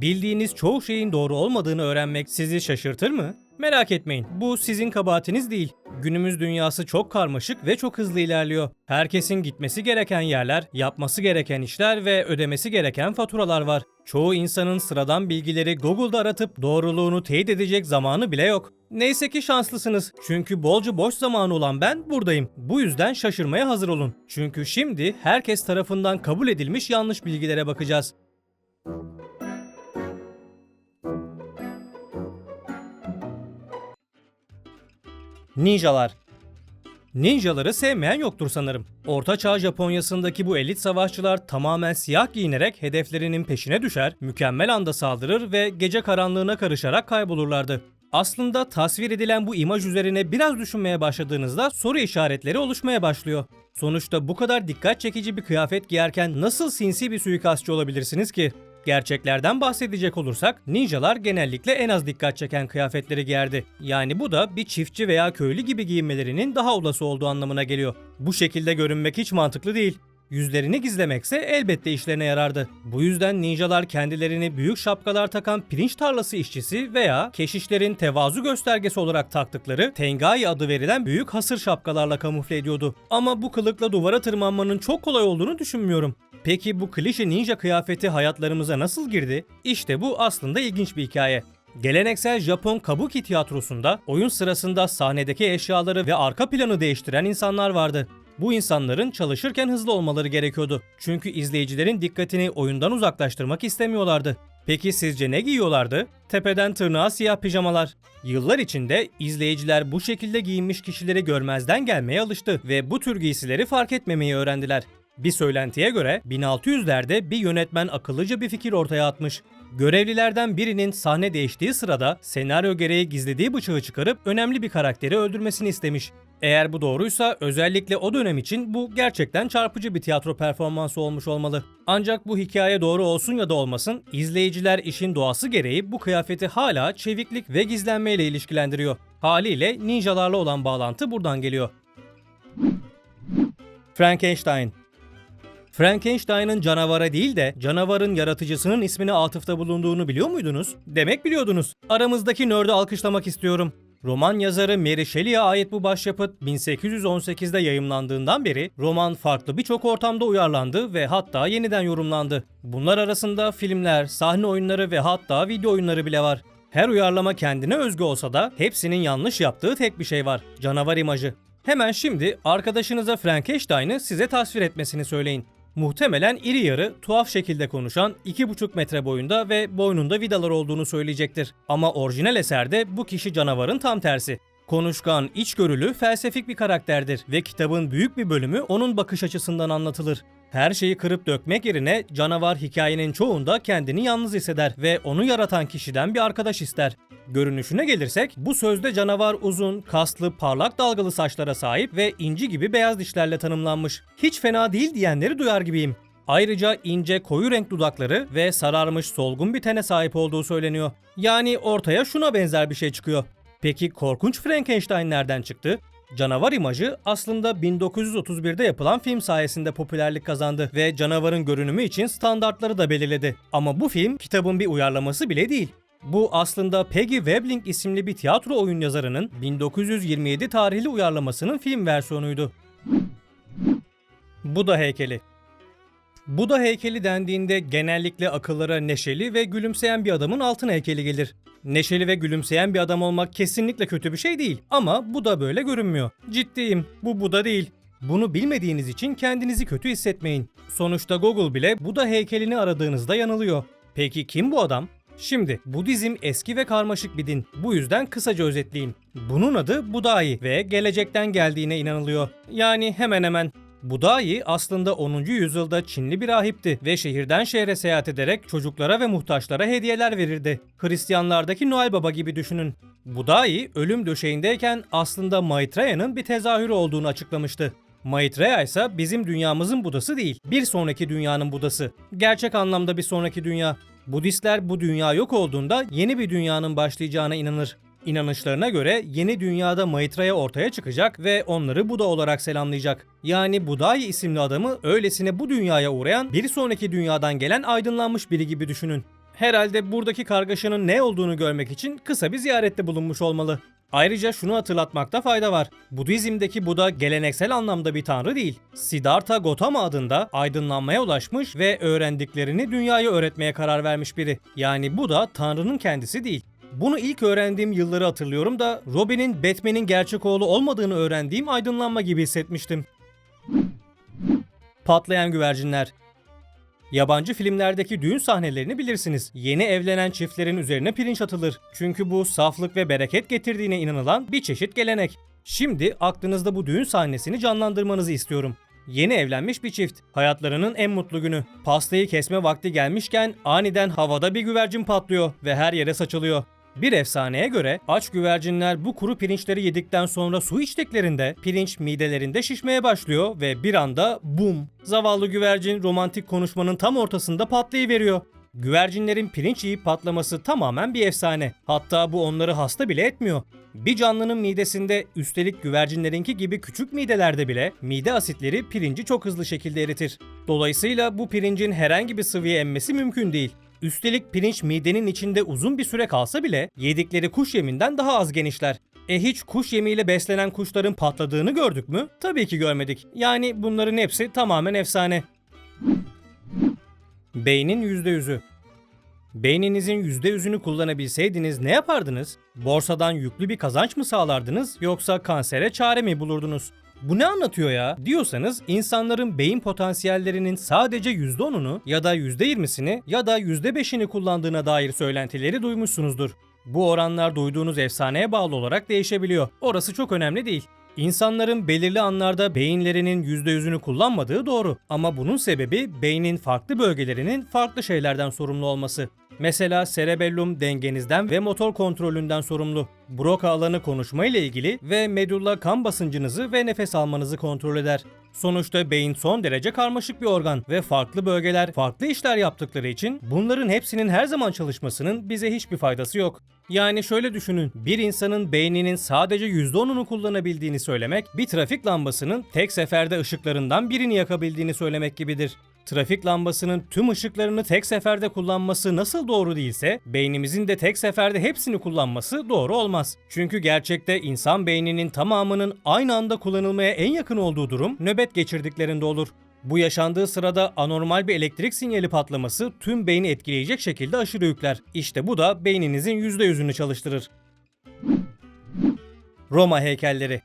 Bildiğiniz çoğu şeyin doğru olmadığını öğrenmek sizi şaşırtır mı? Merak etmeyin, bu sizin kabahatiniz değil. Günümüz dünyası çok karmaşık ve çok hızlı ilerliyor. Herkesin gitmesi gereken yerler, yapması gereken işler ve ödemesi gereken faturalar var. Çoğu insanın sıradan bilgileri Google'da aratıp doğruluğunu teyit edecek zamanı bile yok. Neyse ki şanslısınız. Çünkü bolca boş zamanı olan ben buradayım. Bu yüzden şaşırmaya hazır olun. Çünkü şimdi herkes tarafından kabul edilmiş yanlış bilgilere bakacağız. Ninjalar Ninjaları sevmeyen yoktur sanırım. Orta Çağ Japonya'sındaki bu elit savaşçılar tamamen siyah giyinerek hedeflerinin peşine düşer, mükemmel anda saldırır ve gece karanlığına karışarak kaybolurlardı. Aslında tasvir edilen bu imaj üzerine biraz düşünmeye başladığınızda soru işaretleri oluşmaya başlıyor. Sonuçta bu kadar dikkat çekici bir kıyafet giyerken nasıl sinsi bir suikastçı olabilirsiniz ki? Gerçeklerden bahsedecek olursak ninjalar genellikle en az dikkat çeken kıyafetleri giyerdi. Yani bu da bir çiftçi veya köylü gibi giyinmelerinin daha olası olduğu anlamına geliyor. Bu şekilde görünmek hiç mantıklı değil. Yüzlerini gizlemekse elbette işlerine yarardı. Bu yüzden ninjalar kendilerini büyük şapkalar takan pirinç tarlası işçisi veya keşişlerin tevazu göstergesi olarak taktıkları Tengai adı verilen büyük hasır şapkalarla kamufle ediyordu. Ama bu kılıkla duvara tırmanmanın çok kolay olduğunu düşünmüyorum. Peki bu klişe ninja kıyafeti hayatlarımıza nasıl girdi? İşte bu aslında ilginç bir hikaye. Geleneksel Japon kabuki tiyatrosunda oyun sırasında sahnedeki eşyaları ve arka planı değiştiren insanlar vardı. Bu insanların çalışırken hızlı olmaları gerekiyordu. Çünkü izleyicilerin dikkatini oyundan uzaklaştırmak istemiyorlardı. Peki sizce ne giyiyorlardı? Tepeden tırnağa siyah pijamalar. Yıllar içinde izleyiciler bu şekilde giyinmiş kişileri görmezden gelmeye alıştı ve bu tür giysileri fark etmemeyi öğrendiler. Bir söylentiye göre 1600'lerde bir yönetmen akıllıca bir fikir ortaya atmış. Görevlilerden birinin sahne değiştiği sırada senaryo gereği gizlediği bıçağı çıkarıp önemli bir karakteri öldürmesini istemiş. Eğer bu doğruysa özellikle o dönem için bu gerçekten çarpıcı bir tiyatro performansı olmuş olmalı. Ancak bu hikaye doğru olsun ya da olmasın izleyiciler işin doğası gereği bu kıyafeti hala çeviklik ve gizlenmeyle ilişkilendiriyor. Haliyle ninjalarla olan bağlantı buradan geliyor. Frankenstein Frankenstein'ın canavara değil de canavarın yaratıcısının ismine atıfta bulunduğunu biliyor muydunuz? Demek biliyordunuz. Aramızdaki nerd'ü alkışlamak istiyorum. Roman yazarı Mary Shelley'e ait bu başyapıt 1818'de yayımlandığından beri roman farklı birçok ortamda uyarlandı ve hatta yeniden yorumlandı. Bunlar arasında filmler, sahne oyunları ve hatta video oyunları bile var. Her uyarlama kendine özgü olsa da hepsinin yanlış yaptığı tek bir şey var. Canavar imajı. Hemen şimdi arkadaşınıza Frankenstein'ı size tasvir etmesini söyleyin. Muhtemelen iri yarı, tuhaf şekilde konuşan 2,5 metre boyunda ve boynunda vidalar olduğunu söyleyecektir. Ama orijinal eserde bu kişi canavarın tam tersi. Konuşkan, içgörülü, felsefik bir karakterdir ve kitabın büyük bir bölümü onun bakış açısından anlatılır. Her şeyi kırıp dökmek yerine canavar hikayenin çoğunda kendini yalnız hisseder ve onu yaratan kişiden bir arkadaş ister. Görünüşüne gelirsek bu sözde canavar uzun, kaslı, parlak dalgalı saçlara sahip ve inci gibi beyaz dişlerle tanımlanmış. Hiç fena değil diyenleri duyar gibiyim. Ayrıca ince koyu renk dudakları ve sararmış solgun bir tene sahip olduğu söyleniyor. Yani ortaya şuna benzer bir şey çıkıyor. Peki korkunç Frankenstein nereden çıktı? Canavar imajı aslında 1931'de yapılan film sayesinde popülerlik kazandı ve canavarın görünümü için standartları da belirledi. Ama bu film kitabın bir uyarlaması bile değil. Bu aslında Peggy Webling isimli bir tiyatro oyun yazarının 1927 tarihli uyarlamasının film versiyonuydu. Buda heykeli Buda heykeli dendiğinde genellikle akıllara neşeli ve gülümseyen bir adamın altın heykeli gelir. Neşeli ve gülümseyen bir adam olmak kesinlikle kötü bir şey değil ama bu da böyle görünmüyor. Ciddiyim, bu Buda değil. Bunu bilmediğiniz için kendinizi kötü hissetmeyin. Sonuçta Google bile Buda heykelini aradığınızda yanılıyor. Peki kim bu adam? Şimdi Budizm eski ve karmaşık bir din. Bu yüzden kısaca özetleyeyim. Bunun adı Budai ve gelecekten geldiğine inanılıyor. Yani hemen hemen Budai aslında 10. yüzyılda Çinli bir rahipti ve şehirden şehre seyahat ederek çocuklara ve muhtaçlara hediyeler verirdi. Hristiyanlardaki Noel Baba gibi düşünün. Budai ölüm döşeğindeyken aslında Maitreya'nın bir tezahürü olduğunu açıklamıştı. Maitreya ise bizim dünyamızın Budası değil, bir sonraki dünyanın Budası. Gerçek anlamda bir sonraki dünya. Budistler bu dünya yok olduğunda yeni bir dünyanın başlayacağına inanır. İnanışlarına göre yeni dünyada Maitreya ortaya çıkacak ve onları Buda olarak selamlayacak. Yani Budai isimli adamı öylesine bu dünyaya uğrayan bir sonraki dünyadan gelen aydınlanmış biri gibi düşünün. Herhalde buradaki kargaşanın ne olduğunu görmek için kısa bir ziyarette bulunmuş olmalı. Ayrıca şunu hatırlatmakta fayda var. Budizm'deki Buda geleneksel anlamda bir tanrı değil. Siddhartha Gautama adında aydınlanmaya ulaşmış ve öğrendiklerini dünyaya öğretmeye karar vermiş biri. Yani Buda tanrının kendisi değil. Bunu ilk öğrendiğim yılları hatırlıyorum da Robin'in Batman'in gerçek oğlu olmadığını öğrendiğim aydınlanma gibi hissetmiştim. Patlayan güvercinler. Yabancı filmlerdeki düğün sahnelerini bilirsiniz. Yeni evlenen çiftlerin üzerine pirinç atılır. Çünkü bu saflık ve bereket getirdiğine inanılan bir çeşit gelenek. Şimdi aklınızda bu düğün sahnesini canlandırmanızı istiyorum. Yeni evlenmiş bir çift. Hayatlarının en mutlu günü. Pastayı kesme vakti gelmişken aniden havada bir güvercin patlıyor ve her yere saçılıyor. Bir efsaneye göre aç güvercinler bu kuru pirinçleri yedikten sonra su içtiklerinde pirinç midelerinde şişmeye başlıyor ve bir anda bum zavallı güvercin romantik konuşmanın tam ortasında patlayıveriyor. Güvercinlerin pirinç yiyip patlaması tamamen bir efsane. Hatta bu onları hasta bile etmiyor. Bir canlının midesinde üstelik güvercinlerinki gibi küçük midelerde bile mide asitleri pirinci çok hızlı şekilde eritir. Dolayısıyla bu pirincin herhangi bir sıvıya emmesi mümkün değil. Üstelik pirinç midenin içinde uzun bir süre kalsa bile yedikleri kuş yeminden daha az genişler. E hiç kuş yemiyle beslenen kuşların patladığını gördük mü? Tabii ki görmedik. Yani bunların hepsi tamamen efsane. Beynin %100'ü Beyninizin %100'ünü kullanabilseydiniz ne yapardınız? Borsadan yüklü bir kazanç mı sağlardınız yoksa kansere çare mi bulurdunuz? Bu ne anlatıyor ya diyorsanız insanların beyin potansiyellerinin sadece %10'unu ya da %20'sini ya da %5'ini kullandığına dair söylentileri duymuşsunuzdur. Bu oranlar duyduğunuz efsaneye bağlı olarak değişebiliyor. Orası çok önemli değil. İnsanların belirli anlarda beyinlerinin %100'ünü kullanmadığı doğru. Ama bunun sebebi beynin farklı bölgelerinin farklı şeylerden sorumlu olması. Mesela cerebellum dengenizden ve motor kontrolünden sorumlu. Broca alanı konuşma ile ilgili ve medulla kan basıncınızı ve nefes almanızı kontrol eder. Sonuçta beyin son derece karmaşık bir organ ve farklı bölgeler farklı işler yaptıkları için bunların hepsinin her zaman çalışmasının bize hiçbir faydası yok. Yani şöyle düşünün, bir insanın beyninin sadece %10'unu kullanabildiğini söylemek, bir trafik lambasının tek seferde ışıklarından birini yakabildiğini söylemek gibidir. Trafik lambasının tüm ışıklarını tek seferde kullanması nasıl doğru değilse, beynimizin de tek seferde hepsini kullanması doğru olmaz. Çünkü gerçekte insan beyninin tamamının aynı anda kullanılmaya en yakın olduğu durum nöbet geçirdiklerinde olur. Bu yaşandığı sırada anormal bir elektrik sinyali patlaması tüm beyni etkileyecek şekilde aşırı yükler. İşte bu da beyninizin %100'ünü çalıştırır. Roma heykelleri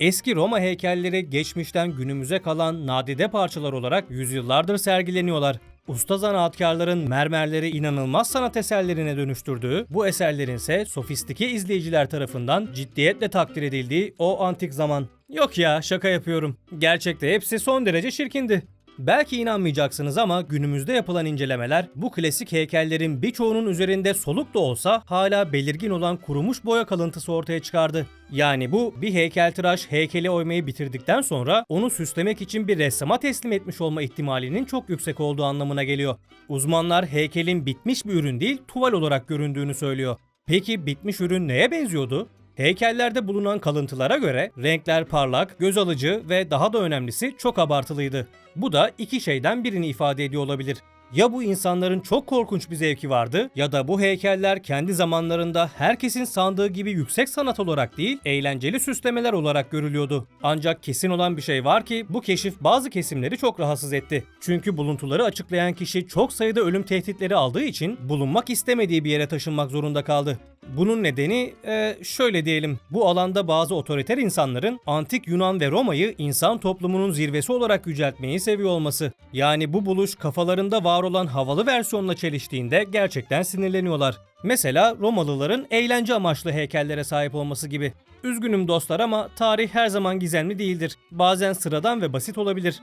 Eski Roma heykelleri geçmişten günümüze kalan nadide parçalar olarak yüzyıllardır sergileniyorlar. Usta zanaatkarların mermerleri inanılmaz sanat eserlerine dönüştürdüğü, bu eserlerin ise sofistike izleyiciler tarafından ciddiyetle takdir edildiği o antik zaman. Yok ya şaka yapıyorum. Gerçekte hepsi son derece şirkindi. Belki inanmayacaksınız ama günümüzde yapılan incelemeler bu klasik heykellerin birçoğunun üzerinde soluk da olsa hala belirgin olan kurumuş boya kalıntısı ortaya çıkardı. Yani bu bir heykeltıraş heykeli oymayı bitirdikten sonra onu süslemek için bir ressama teslim etmiş olma ihtimalinin çok yüksek olduğu anlamına geliyor. Uzmanlar heykelin bitmiş bir ürün değil tuval olarak göründüğünü söylüyor. Peki bitmiş ürün neye benziyordu? Heykellerde bulunan kalıntılara göre renkler parlak, göz alıcı ve daha da önemlisi çok abartılıydı. Bu da iki şeyden birini ifade ediyor olabilir. Ya bu insanların çok korkunç bir zevki vardı ya da bu heykeller kendi zamanlarında herkesin sandığı gibi yüksek sanat olarak değil, eğlenceli süslemeler olarak görülüyordu. Ancak kesin olan bir şey var ki bu keşif bazı kesimleri çok rahatsız etti. Çünkü buluntuları açıklayan kişi çok sayıda ölüm tehditleri aldığı için bulunmak istemediği bir yere taşınmak zorunda kaldı. Bunun nedeni e, şöyle diyelim. Bu alanda bazı otoriter insanların antik Yunan ve Roma'yı insan toplumunun zirvesi olarak yüceltmeyi seviyor olması. Yani bu buluş kafalarında var olan havalı versiyonla çeliştiğinde gerçekten sinirleniyorlar. Mesela Romalıların eğlence amaçlı heykellere sahip olması gibi. Üzgünüm dostlar ama tarih her zaman gizemli değildir. Bazen sıradan ve basit olabilir.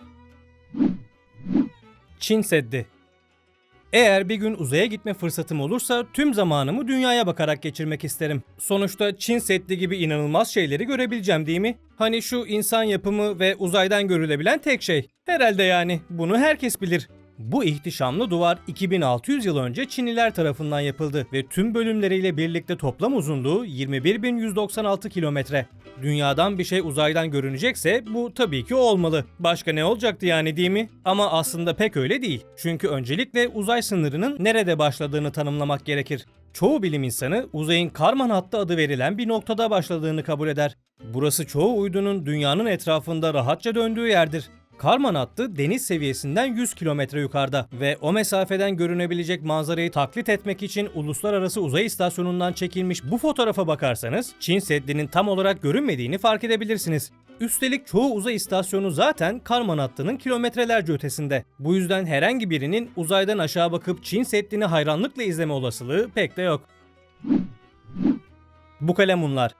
Çin Seddi eğer bir gün uzaya gitme fırsatım olursa tüm zamanımı dünyaya bakarak geçirmek isterim. Sonuçta Çin Seddi gibi inanılmaz şeyleri görebileceğim değil mi? Hani şu insan yapımı ve uzaydan görülebilen tek şey. Herhalde yani bunu herkes bilir. Bu ihtişamlı duvar 2600 yıl önce Çinliler tarafından yapıldı ve tüm bölümleriyle birlikte toplam uzunluğu 21.196 kilometre. Dünyadan bir şey uzaydan görünecekse bu tabii ki olmalı. Başka ne olacaktı yani değil mi? Ama aslında pek öyle değil. Çünkü öncelikle uzay sınırının nerede başladığını tanımlamak gerekir. Çoğu bilim insanı uzayın Karman hattı adı verilen bir noktada başladığını kabul eder. Burası çoğu uydunun dünyanın etrafında rahatça döndüğü yerdir. Karman hattı deniz seviyesinden 100 kilometre yukarıda ve o mesafeden görünebilecek manzarayı taklit etmek için uluslararası uzay istasyonundan çekilmiş bu fotoğrafa bakarsanız Çin Seddi'nin tam olarak görünmediğini fark edebilirsiniz. Üstelik çoğu uzay istasyonu zaten Karman hattının kilometrelerce ötesinde. Bu yüzden herhangi birinin uzaydan aşağı bakıp Çin Seddi'ni hayranlıkla izleme olasılığı pek de yok. Bukalemunlar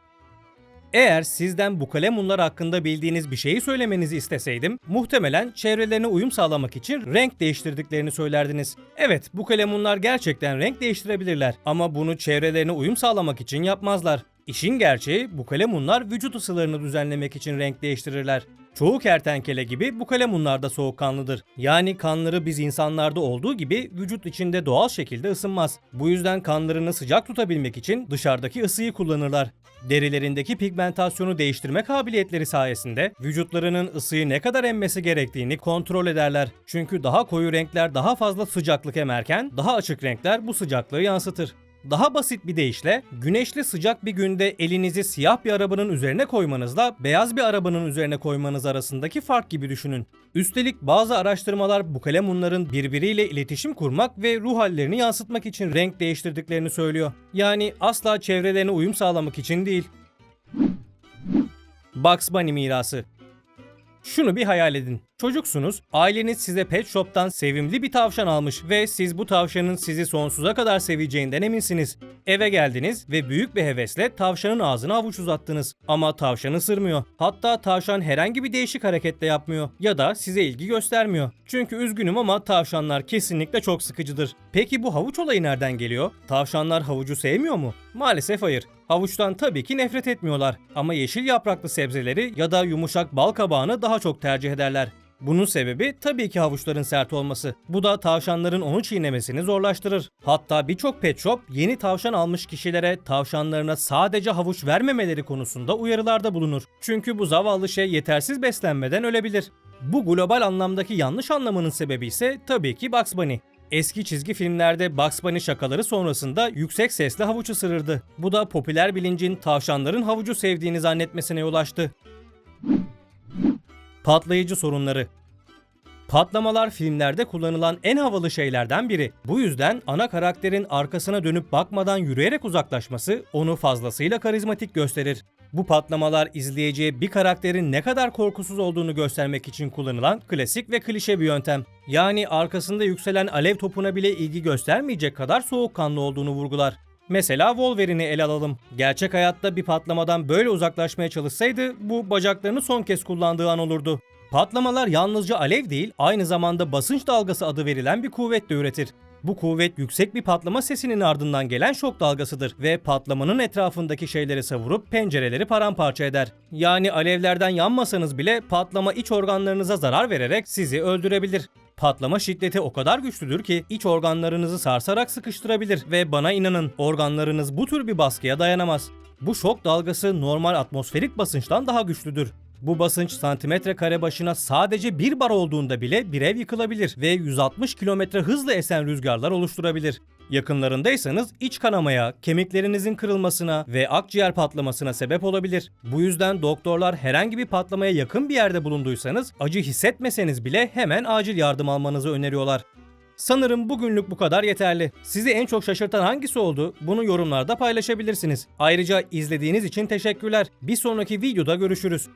eğer sizden bu kalemunlar hakkında bildiğiniz bir şeyi söylemenizi isteseydim, muhtemelen çevrelerine uyum sağlamak için renk değiştirdiklerini söylerdiniz. Evet, bu kalemunlar gerçekten renk değiştirebilirler ama bunu çevrelerine uyum sağlamak için yapmazlar. İşin gerçeği bu kalemunlar vücut ısılarını düzenlemek için renk değiştirirler. Çoğu kertenkele gibi bu kalemunlar da soğukkanlıdır. Yani kanları biz insanlarda olduğu gibi vücut içinde doğal şekilde ısınmaz. Bu yüzden kanlarını sıcak tutabilmek için dışarıdaki ısıyı kullanırlar. Derilerindeki pigmentasyonu değiştirme kabiliyetleri sayesinde vücutlarının ısıyı ne kadar emmesi gerektiğini kontrol ederler. Çünkü daha koyu renkler daha fazla sıcaklık emerken daha açık renkler bu sıcaklığı yansıtır. Daha basit bir deyişle güneşli sıcak bir günde elinizi siyah bir arabanın üzerine koymanızla beyaz bir arabanın üzerine koymanız arasındaki fark gibi düşünün. Üstelik bazı araştırmalar bu kalemunların birbiriyle iletişim kurmak ve ruh hallerini yansıtmak için renk değiştirdiklerini söylüyor. Yani asla çevrelerine uyum sağlamak için değil. Bugs Bunny mirası şunu bir hayal edin. Çocuksunuz, aileniz size pet shop'tan sevimli bir tavşan almış ve siz bu tavşanın sizi sonsuza kadar seveceğinden eminsiniz. Eve geldiniz ve büyük bir hevesle tavşanın ağzına avuç uzattınız. Ama tavşan ısırmıyor. Hatta tavşan herhangi bir değişik hareket de yapmıyor ya da size ilgi göstermiyor. Çünkü üzgünüm ama tavşanlar kesinlikle çok sıkıcıdır. Peki bu havuç olayı nereden geliyor? Tavşanlar havucu sevmiyor mu? Maalesef hayır. Havuçtan tabii ki nefret etmiyorlar ama yeşil yapraklı sebzeleri ya da yumuşak bal kabağını daha çok tercih ederler. Bunun sebebi tabii ki havuçların sert olması. Bu da tavşanların onu çiğnemesini zorlaştırır. Hatta birçok pet shop yeni tavşan almış kişilere tavşanlarına sadece havuç vermemeleri konusunda uyarılarda bulunur. Çünkü bu zavallı şey yetersiz beslenmeden ölebilir. Bu global anlamdaki yanlış anlamanın sebebi ise tabii ki Bugs Bunny. Eski çizgi filmlerde Bugs Bunny şakaları sonrasında yüksek sesle havuç ısırırdı. Bu da popüler bilincin tavşanların havucu sevdiğini zannetmesine yol açtı. Patlayıcı sorunları Patlamalar filmlerde kullanılan en havalı şeylerden biri. Bu yüzden ana karakterin arkasına dönüp bakmadan yürüyerek uzaklaşması onu fazlasıyla karizmatik gösterir. Bu patlamalar izleyiciye bir karakterin ne kadar korkusuz olduğunu göstermek için kullanılan klasik ve klişe bir yöntem. Yani arkasında yükselen alev topuna bile ilgi göstermeyecek kadar soğukkanlı olduğunu vurgular. Mesela Wolverine'i ele alalım. Gerçek hayatta bir patlamadan böyle uzaklaşmaya çalışsaydı bu bacaklarını son kez kullandığı an olurdu. Patlamalar yalnızca alev değil, aynı zamanda basınç dalgası adı verilen bir kuvvet de üretir. Bu kuvvet yüksek bir patlama sesinin ardından gelen şok dalgasıdır ve patlamanın etrafındaki şeyleri savurup pencereleri paramparça eder. Yani alevlerden yanmasanız bile patlama iç organlarınıza zarar vererek sizi öldürebilir. Patlama şiddeti o kadar güçlüdür ki iç organlarınızı sarsarak sıkıştırabilir ve bana inanın organlarınız bu tür bir baskıya dayanamaz. Bu şok dalgası normal atmosferik basınçtan daha güçlüdür. Bu basınç santimetre kare başına sadece bir bar olduğunda bile bir ev yıkılabilir ve 160 kilometre hızla esen rüzgarlar oluşturabilir. Yakınlarındaysanız iç kanamaya, kemiklerinizin kırılmasına ve akciğer patlamasına sebep olabilir. Bu yüzden doktorlar herhangi bir patlamaya yakın bir yerde bulunduysanız acı hissetmeseniz bile hemen acil yardım almanızı öneriyorlar. Sanırım bugünlük bu kadar yeterli. Sizi en çok şaşırtan hangisi oldu? Bunu yorumlarda paylaşabilirsiniz. Ayrıca izlediğiniz için teşekkürler. Bir sonraki videoda görüşürüz.